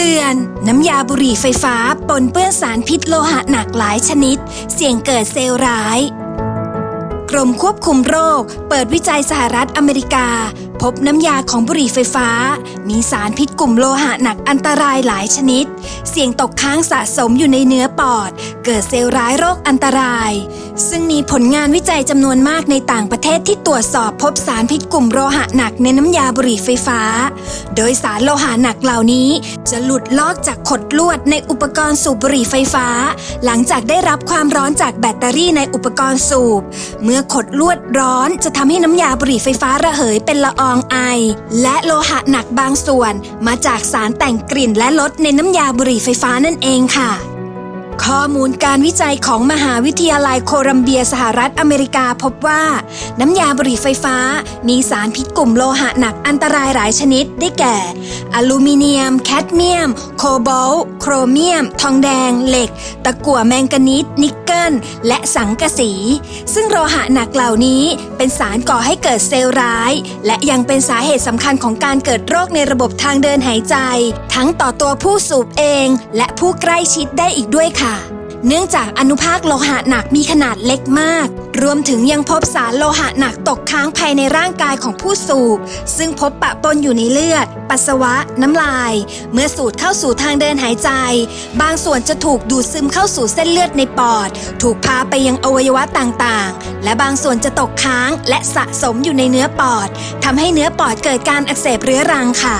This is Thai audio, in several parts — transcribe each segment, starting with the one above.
ตือน น้ำยาบุหรี่ไฟฟ้าปนเปื้อนสารพิษโลหะหนักหลายชนิด เสี่ยงเกิดเซลล์ร้าย กรมควบคุมโรค เปิดวิจัยสหรัฐอเมริกา พบน้ำยาของบุหรี่ไฟฟ้า มีสารพิษกลุ่มโลหะหนักอันตรายหลายชนิด เสี่ยงตกค้างสะสมอยู่ในเนื้อปอด เกิดเซลล์ร้ายโรคอันตราย ซึ่งมีผลงานวิจัยจำนวนมากในต่างประเทศที่ตรวจสอบพบสารพิษกลุ่มโลหะหนักในน้ำยาบุหรี่ไฟฟ้า โดยสารโลหะหนักเหล่านี้จะหลุดลอกจากขดลวดในอุปกรณ์สูบบุหรี่ไฟฟ้า หลังจากได้รับความร้อนจากแบตเตอรี่ในอุปกรณ์สูบ เมื่อขดลวดร้อนจะทำให้น้ำยาบุหรี่ไฟฟ้าระเหยเป็นละอองไอ และโลหะหนักบางส่วน มาจากสารแต่งกลิ่นและรสในน้ำยาบุหรี่ไฟฟ้านั่นเองค่ะ ข้อมูลการวิจัยของมหาวิทยาลัยโคลัมเบียสหรัฐอเมริกาพบว่า น้ำยาบุหรี่ไฟฟ้า มีสารพิษกลุ่มโลหะหนักอันตรายหลายชนิดได้แก่ อลูมิเนียม แคดเมียม โคโบลโครเมียม ทองแดง เหล็ก ตะกั่วแมงกานีสนิกเกิล และสังกะสี ซึ่งโลหะหนักเหล่านี้เป็นสารก่อให้เกิดเซลล์ร้าย และยังเป็นสาเหตุสำคัญของการเกิดโรคในระบบทางเดินหายใจ ทั้งต่อตัวผู้สูบเอง และผู้ใกล้ชิดได้อีกด้วยค่ะ เนื่องจากอนุภาคโลหะหนักมีขนาดเล็กมาก รวมถึงยังพบสารโลหะหนักตกค้างภายในร่างกายของผู้สูบ ซึ่งพบปะปนอยู่ในเลือด ปัสสาวะ น้ำลาย เมื่อสูดเข้าสู่ทางเดินหายใจ บางส่วนจะถูกดูดซึมเข้าสู่เส้นเลือดในปอด ถูกพาไปยังอวัยวะต่างๆ และบางส่วนจะตกค้างและสะสมอยู่ในเนื้อปอดทำให้เนื้อปอดเกิดการอักเสบเรื้อรังค่ะ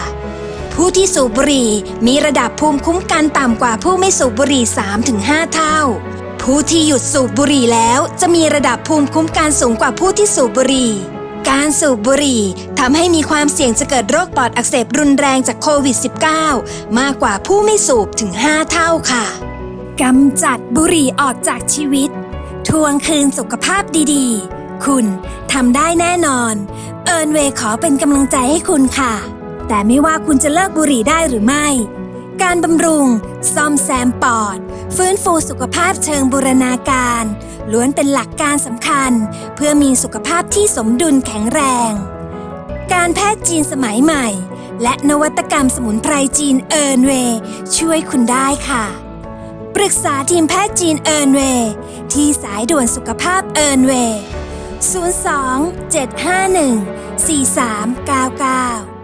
ผู้ที่สูบบุหรี่มีระดับภูมิคุ้มกันต่ำกว่าผู้ไม่สูบบุหรี่ 3-5 เท่า ผู้ที่หยุดสูบบุหรี่แล้วจะมีระดับภูมิคุ้มกันสูงกว่าผู้ที่สูบบุหรี่ การสูบบุหรี่ทำให้มีความเสี่ยงจะเกิดโรคปอดอักเสบรุนแรงจากโควิด -19 มากกว่าผู้ไม่สูบถึง 5 เท่าค่ะกำจัดบุหรี่ออกจากชีวิต ทวงคืนสุขภาพดีๆ คุณทำได้แน่นอน เอิร์นเวย์ขอเป็นกำลังใจให้คุณค่ะ แต่ไม่ว่าคุณจะเลิกบุหรี่ได้หรือไม่ การบำรุง ซ่อมแซมปอด ฟื้นฟูสุขภาพเชิงบูรณาการ ล้วนเป็นหลักการสำคัญ เพื่อมีสุขภาพที่สมดุลแข็งแรง การแพทย์จีนสมัยใหม่ และนวัตกรรมสมุนไพรจีนเอิร์นเวช่วยคุณได้ค่ะ ปรึกษาทีมแพทย์จีนเอิร์นเวที่สายด่วนสุขภาพเอิร์นเวย์02 751 4399